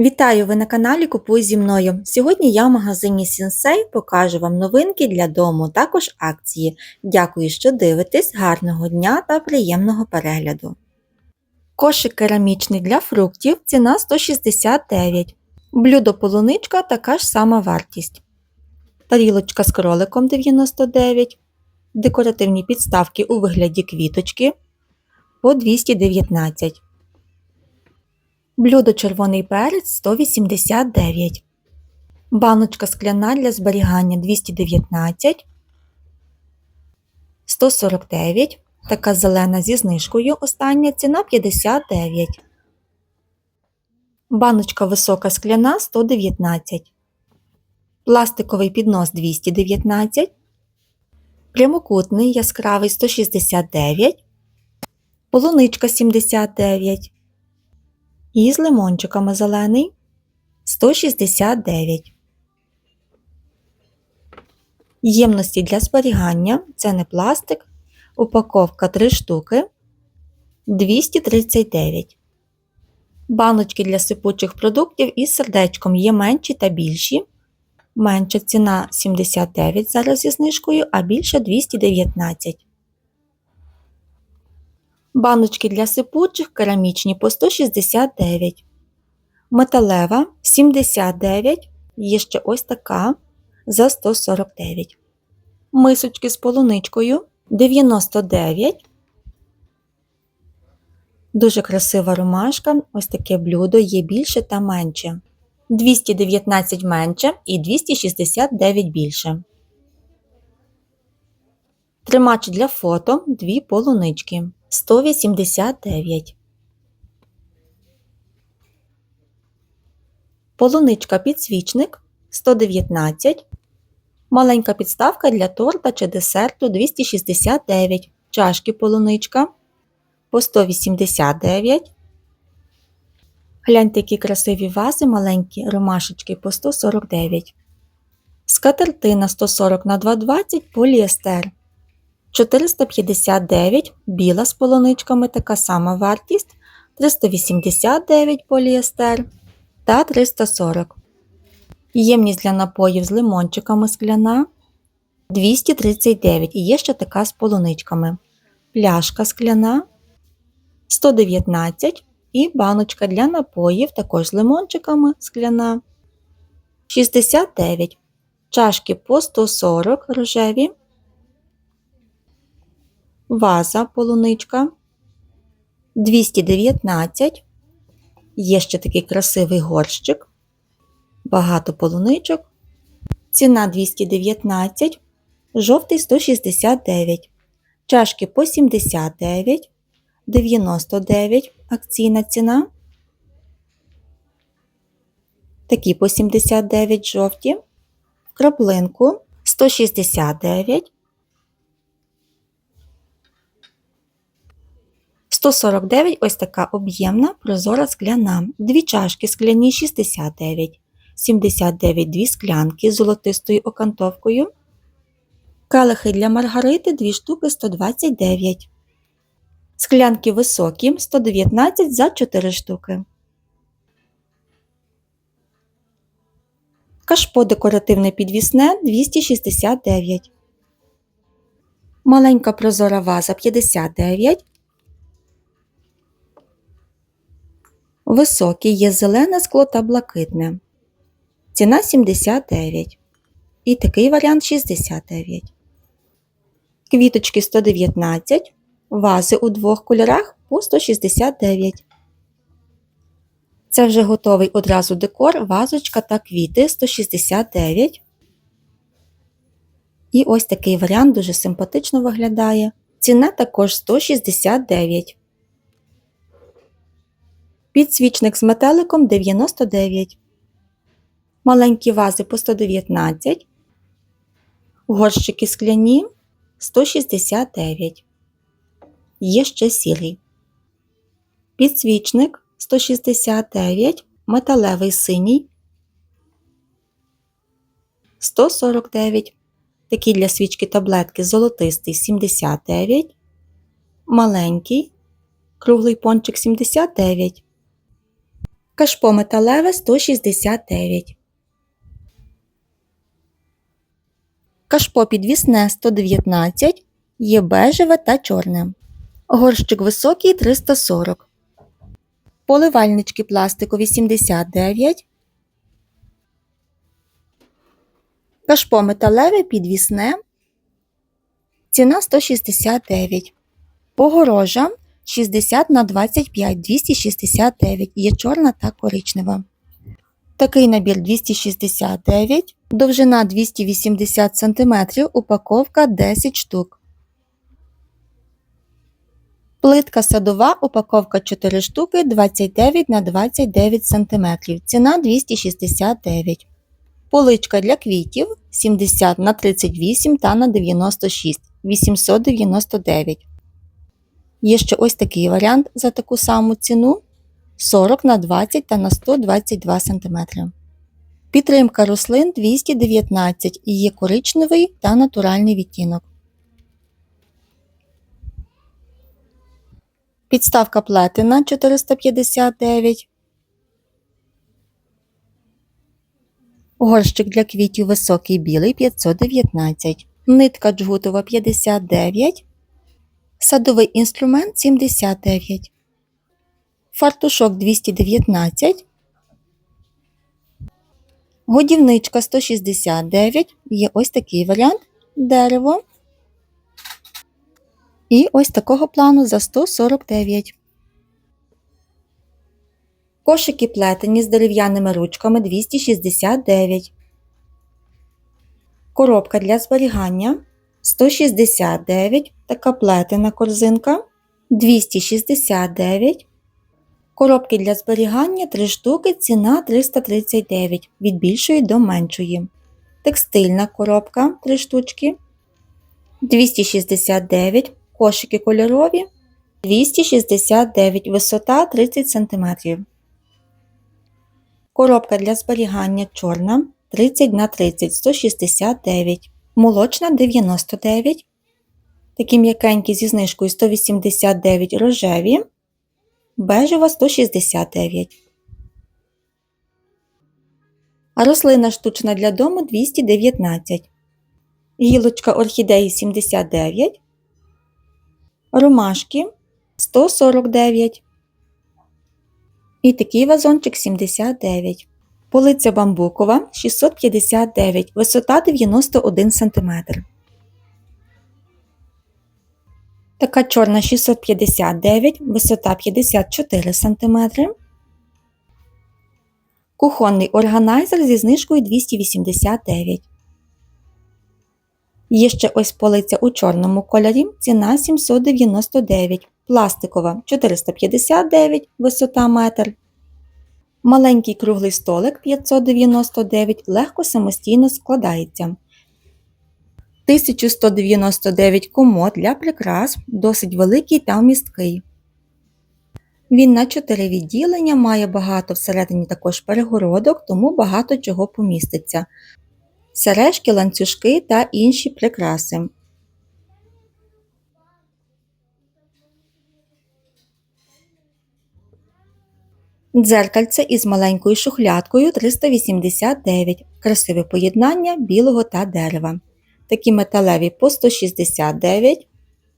Вітаю! Ви на каналі Купуй зі мною. Сьогодні я в магазині Сінсей покажу вам новинки для дому, також акції. Дякую, що дивитесь, гарного дня та приємного перегляду. Кошик керамічний для фруктів ціна 169. Блюдо полуничка така ж сама вартість. Тарілочка з кроликом 99. Декоративні підставки у вигляді квіточки по 219. Блюдо червоний перець 189. Баночка скляна для зберігання 219. 149. Така зелена зі знижкою. Остання ціна 59. Баночка висока скляна 119. Пластиковий піднос 219. Прямокутний яскравий 169. Полуничка 79. І з лимончиками зелений 169. Ємності для зберігання це не пластик. Упаковка 3 штуки 239. Баночки для сипучих продуктів із сердечком є менші та більші. Менша ціна 79 зараз зі знижкою, а більша 219. Баночки для сипучих керамічні по 169. Металева 79. Є ще ось така за 149. Мисочки з полуничкою 99. Дуже красива ромашка. Ось таке блюдо є більше та менше. 219 менше і 269 більше. Тримач для фото дві полунички 189. Полуничка підсвічник 119. Маленька підставка для торта чи десерту 269. Чашки полуничка по 189. Гляньте, які красиві вази маленькі ромашечки по 149. Скатертина 140 на 220 поліестер. 459 біла з полуничками така сама вартість, 389 поліестер та 340. Ємність для напоїв з лимончиками скляна 239 і є ще така з полуничками. Пляшка скляна 119 і баночка для напоїв також з лимончиками скляна 69. Чашки по 140 рожеві ваза полуничка 219. Є ще такий красивий горщик, багато полуничок. Ціна 219, жовтий 169, чашки по 79, 99 акційна ціна. Такі по 79 жовті, краплинку 169. 149 ось така об'ємна прозора скляна, дві чашки скляні 69, 79 дві склянки з золотистою окантовкою, калихи для маргарити 2 штуки 129, склянки високі 119 за 4 штуки. Кашпо декоративне підвісне 269. Маленька прозора ваза 59. Високий є зелене скло та блакитне. Ціна 79. І такий варіант 69. Квіточки 119. Вази у двох кольорах по 169. Це вже готовий одразу декор, вазочка та квіти 169. І ось такий варіант дуже симпатично виглядає. Ціна також 169. Підсвічник з метеликом 99. Маленькі вази по 119. Горщики скляні 169. Є ще сірий. Підсвічник 169. Металевий синій 149. Такі для свічки таблетки золотистий 79. Маленький. Круглий пончик 79. Кашпо металеве 169. Кашпо підвісне 119, є бежеве та чорне. Горщик високий 340. Поливальнички пластикові 79. Кашпо металеве підвісне. Ціна 169. Погорожа 60 на 25 269. Є чорна та коричнева. Такий набір 269, довжина 280 см, упаковка 10 штук. Плитка садова, упаковка 4 штуки 29 на 29 см. Ціна 269. Поличка для квітів 70 на 38 та на 96 899. Є ще ось такий варіант за таку саму ціну 40 на 20 та на 122 см. Підтримка рослин 219 і є коричневий та натуральний відтінок. Підставка плетена 459. Горщик для квітів високий білий 519. Нитка джгутова 59. Садовий інструмент 79. Фартушок 219. Годівничка 169. Є ось такий варіант дерево. І ось такого плану за 149. Кошики плетені з дерев'яними ручками 269. Коробка для зберігання 169. Така плетена корзинка 269. Коробки для зберігання 3 штуки, ціна 339 від більшої до меншої. Текстильна коробка 3 штучки 269. Кошики кольорові 269 висота 30 см. Коробка для зберігання чорна 30 на 30 169. Молочна 99. Такі м'якенькі зі знижкою 189 рожеві. Бежева 169. А рослина штучна для дому 219. Гілочка орхідеї 79. Ромашки 149. І такий вазончик 79. Полиця бамбукова 659, висота 91 см. Така чорна 659, висота 54 см. Кухонний органайзер зі знижкою 289. Є ще ось полиця у чорному кольорі, ціна 799, пластикова 459, висота метр. Маленький круглий столик 599 легко самостійно складається. 1199 комод для прикрас, досить великий та вмісткий. Він на 4 відділення, має багато всередині також перегородок, тому багато чого поміститься. Сережки, ланцюжки та інші прикраси. Дзеркальце із маленькою шухлядкою 389. Красиве поєднання білого та дерева. Такі металеві по 169,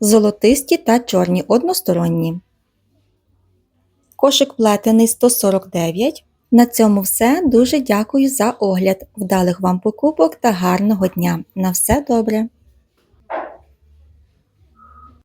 золотисті та чорні односторонні. Кошик плетений 149. На цьому все. Дуже дякую за огляд. Вдалих вам покупок та гарного дня. На все добре!